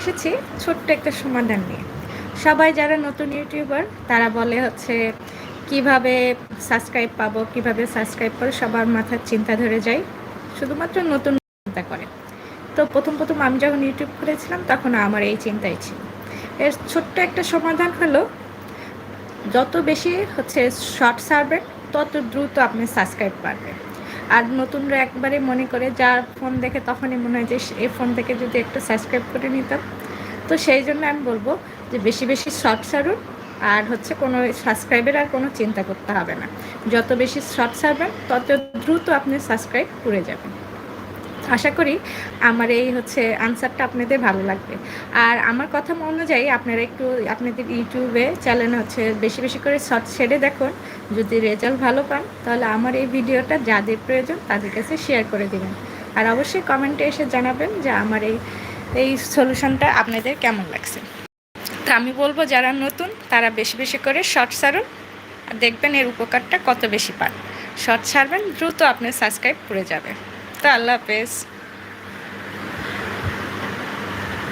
এসেছি ছোট্ট একটা সমাধান নিয়ে। সবাই যারা নতুন ইউটিউবার, তারা বলে হচ্ছে, কীভাবে সাবস্ক্রাইব পাবো, কীভাবে সাবস্ক্রাইব করে, সবার মাথার চিন্তা ধরে যায়। শুধুমাত্র নতুন চিন্তা করে। তো প্রথম প্রথম আমি যখন ইউটিউব করেছিলাম তখন আমার এই চিন্তাই ছিল। এর ছোট্ট একটা সমাধান হলো, যত বেশি হচ্ছে শর্ট সার্ভেন তত দ্রুত আপনি সাবস্ক্রাইব পারবেন। আর নতুনরা একবারে মনে করে, যার ফোন দেখে তখনই মনে হয় যে এই ফোন থেকে যদি একটু সাবস্ক্রাইব করে নিতাম। তো সেই জন্য আমি বলব যে বেশি বেশি শর্ট সারুন আর হচ্ছে কোনো সাবস্ক্রাইবের আর কোনো চিন্তা করতে হবে না। যত বেশি শর্ট সারবেন তত দ্রুত আপনি সাবস্ক্রাইব করে যাবেন। আশা করি আমার এই হচ্ছে আনসারটা আপনাদের ভালো লাগবে। আর আমার কথা অনুযায়ী আপনারা একটু আপনাদের ইউটিউবে চ্যানেল হচ্ছে বেশি বেশি করে শর্ট ছেড়ে দেখুন। যদি রেজাল্ট ভালো পান, তাহলে আমার এই ভিডিওটা যাদের প্রয়োজন তাদের কাছে শেয়ার করে দেবেন। আর অবশ্যই কমেন্টে এসে জানাবেন যে আমার এই এই সলিউশনটা আপনাদের কেমন লাগছে। তো আমি বলব যারা নতুন, তারা বেশি বেশি করে শর্ট সারুন। দেখবেন এর উপকারটা কত বেশি পান। শর্ট ছাড়বেন দ্রুত আপনি সাবস্ক্রাইব করে যাবে তো আল্লাহ হাফেজ।